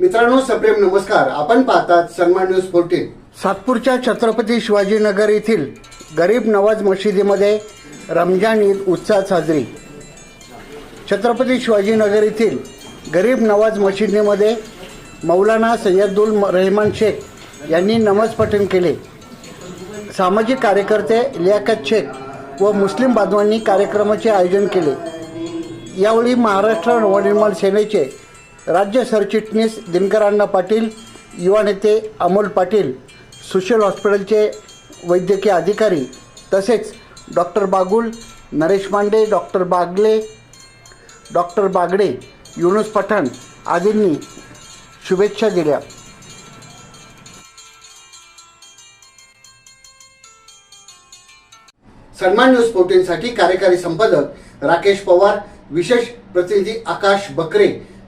मित्रांनो सप्रेम नमस्कार. आपण पाहतात सन्मान न्यूज फोर्टीन. सातपूरच्या छत्रपती शिवाजीनगर येथील गरीब नवाज मशिदीमध्ये रमजान ईद उत्साहात साजरी. छत्रपती शिवाजीनगर येथील गरीब नवाज मशिदीमध्ये मौलाना सय्यदुल रहमान शेख यांनी नमाज पठण केले. सामाजिक कार्यकर्ते लियाकत शेख व मुस्लिम बांधवांनी कार्यक्रमाचे आयोजन केले. यावेळी महाराष्ट्र नवनिर्माण सेनेचे राज्य सरचिटणीस दिनकरांना पाटील युवा नेते अमोल पाटील सुशील हॉस्पिटलचे वैद्यकीय अधिकारी तसेच doctor Bagul Naresh Mande doctor Bagle doctor Bagde Yunus Pathan आदींनी शुभेच्छा दिल्या. सन्मान न्यूज फोर्टीनसाठी कार्यकारी संपादक राकेश पवार विशेष प्रतिनिधी आकाश बकरे